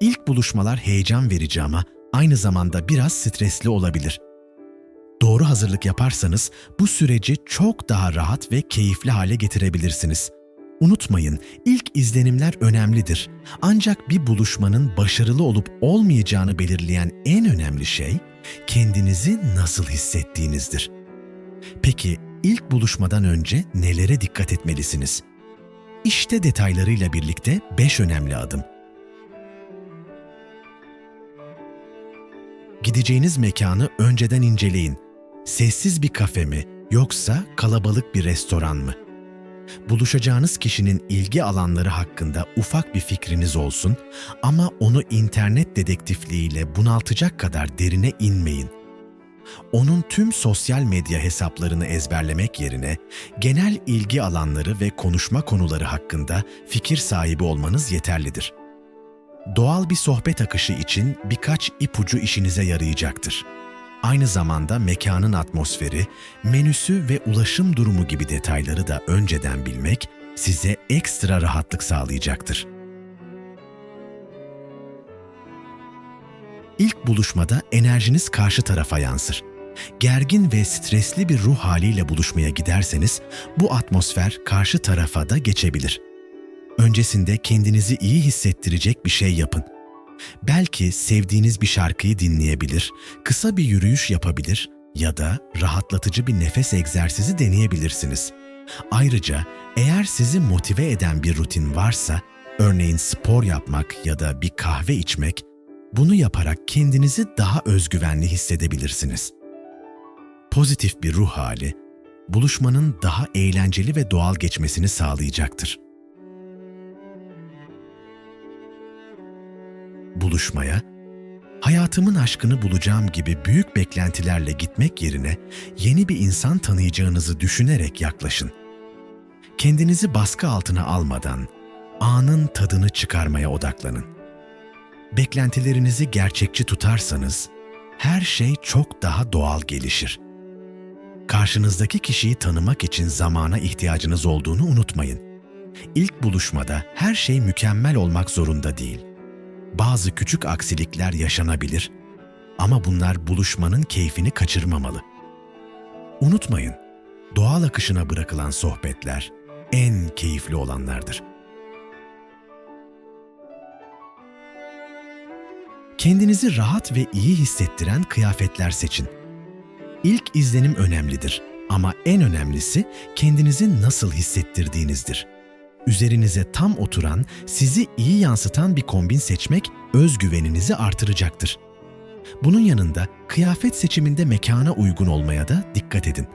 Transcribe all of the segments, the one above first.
İlk buluşmalar heyecan verici ama aynı zamanda biraz stresli olabilir. Doğru hazırlık yaparsanız bu süreci çok daha rahat ve keyifli hale getirebilirsiniz. Unutmayın, ilk izlenimler önemlidir. Ancak bir buluşmanın başarılı olup olmayacağını belirleyen en önemli şey kendinizi nasıl hissettiğinizdir. Peki ilk buluşmadan önce nelere dikkat etmelisiniz? İşte detaylarıyla birlikte 5 önemli adım. Gideceğiniz mekanı önceden inceleyin. Sessiz bir kafe mi yoksa kalabalık bir restoran mı? Buluşacağınız kişinin ilgi alanları hakkında ufak bir fikriniz olsun ama onu internet dedektifliğiyle bunaltacak kadar derine inmeyin. Onun tüm sosyal medya hesaplarını ezberlemek yerine genel ilgi alanları ve konuşma konuları hakkında fikir sahibi olmanız yeterlidir. Doğal bir sohbet akışı için birkaç ipucu işinize yarayacaktır. Aynı zamanda mekanın atmosferi, menüsü ve ulaşım durumu gibi detayları da önceden bilmek size ekstra rahatlık sağlayacaktır. İlk buluşmada enerjiniz karşı tarafa yansır. Gergin ve stresli bir ruh haliyle buluşmaya giderseniz bu atmosfer karşı tarafa da geçebilir. Öncesinde kendinizi iyi hissettirecek bir şey yapın. Belki sevdiğiniz bir şarkıyı dinleyebilir, kısa bir yürüyüş yapabilir ya da rahatlatıcı bir nefes egzersizi deneyebilirsiniz. Ayrıca eğer sizi motive eden bir rutin varsa, örneğin spor yapmak ya da bir kahve içmek, bunu yaparak kendinizi daha özgüvenli hissedebilirsiniz. Pozitif bir ruh hali, buluşmanın daha eğlenceli ve doğal geçmesini sağlayacaktır. Buluşmaya, hayatımın aşkını bulacağım gibi büyük beklentilerle gitmek yerine yeni bir insan tanıyacağınızı düşünerek yaklaşın. Kendinizi baskı altına almadan anın tadını çıkarmaya odaklanın. Beklentilerinizi gerçekçi tutarsanız her şey çok daha doğal gelişir. Karşınızdaki kişiyi tanımak için zamana ihtiyacınız olduğunu unutmayın. İlk buluşmada her şey mükemmel olmak zorunda değil bazı küçük aksilikler yaşanabilir ama bunlar buluşmanın keyfini kaçırmamalı. Unutmayın, doğal akışına bırakılan sohbetler en keyifli olanlardır. Kendinizi rahat ve iyi hissettiren kıyafetler seçin. İlk izlenim önemlidir ama en önemlisi kendinizi nasıl hissettirdiğinizdir üzerinize tam oturan, sizi iyi yansıtan bir kombin seçmek özgüveninizi artıracaktır. Bunun yanında kıyafet seçiminde mekana uygun olmaya da dikkat edin.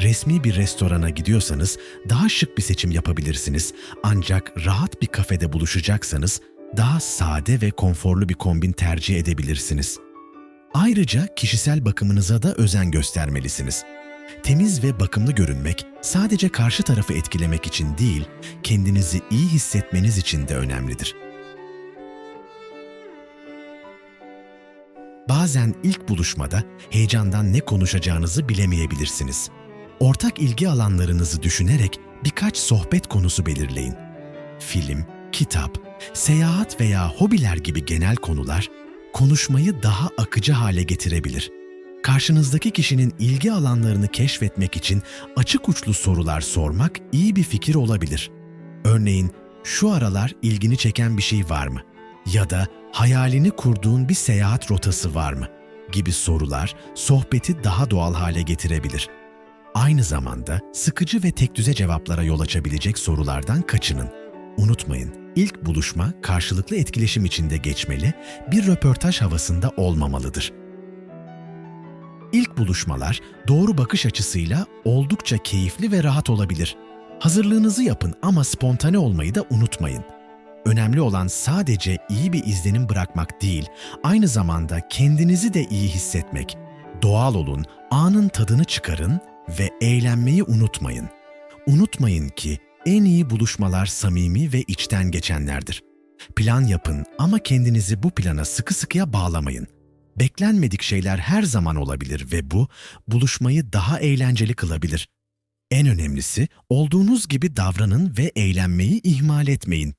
Resmi bir restorana gidiyorsanız daha şık bir seçim yapabilirsiniz. Ancak rahat bir kafede buluşacaksanız daha sade ve konforlu bir kombin tercih edebilirsiniz. Ayrıca kişisel bakımınıza da özen göstermelisiniz. Temiz ve bakımlı görünmek sadece karşı tarafı etkilemek için değil, kendinizi iyi hissetmeniz için de önemlidir. Bazen ilk buluşmada heyecandan ne konuşacağınızı bilemeyebilirsiniz. Ortak ilgi alanlarınızı düşünerek birkaç sohbet konusu belirleyin. Film, kitap, seyahat veya hobiler gibi genel konular konuşmayı daha akıcı hale getirebilir. Karşınızdaki kişinin ilgi alanlarını keşfetmek için açık uçlu sorular sormak iyi bir fikir olabilir. Örneğin, şu aralar ilgini çeken bir şey var mı? Ya da hayalini kurduğun bir seyahat rotası var mı? gibi sorular sohbeti daha doğal hale getirebilir. Aynı zamanda sıkıcı ve tekdüze cevaplara yol açabilecek sorulardan kaçının. Unutmayın, ilk buluşma karşılıklı etkileşim içinde geçmeli, bir röportaj havasında olmamalıdır. İlk buluşmalar doğru bakış açısıyla oldukça keyifli ve rahat olabilir. Hazırlığınızı yapın ama spontane olmayı da unutmayın. Önemli olan sadece iyi bir izlenim bırakmak değil, aynı zamanda kendinizi de iyi hissetmek. Doğal olun, anın tadını çıkarın ve eğlenmeyi unutmayın. Unutmayın ki en iyi buluşmalar samimi ve içten geçenlerdir. Plan yapın ama kendinizi bu plana sıkı sıkıya bağlamayın. Beklenmedik şeyler her zaman olabilir ve bu buluşmayı daha eğlenceli kılabilir. En önemlisi olduğunuz gibi davranın ve eğlenmeyi ihmal etmeyin.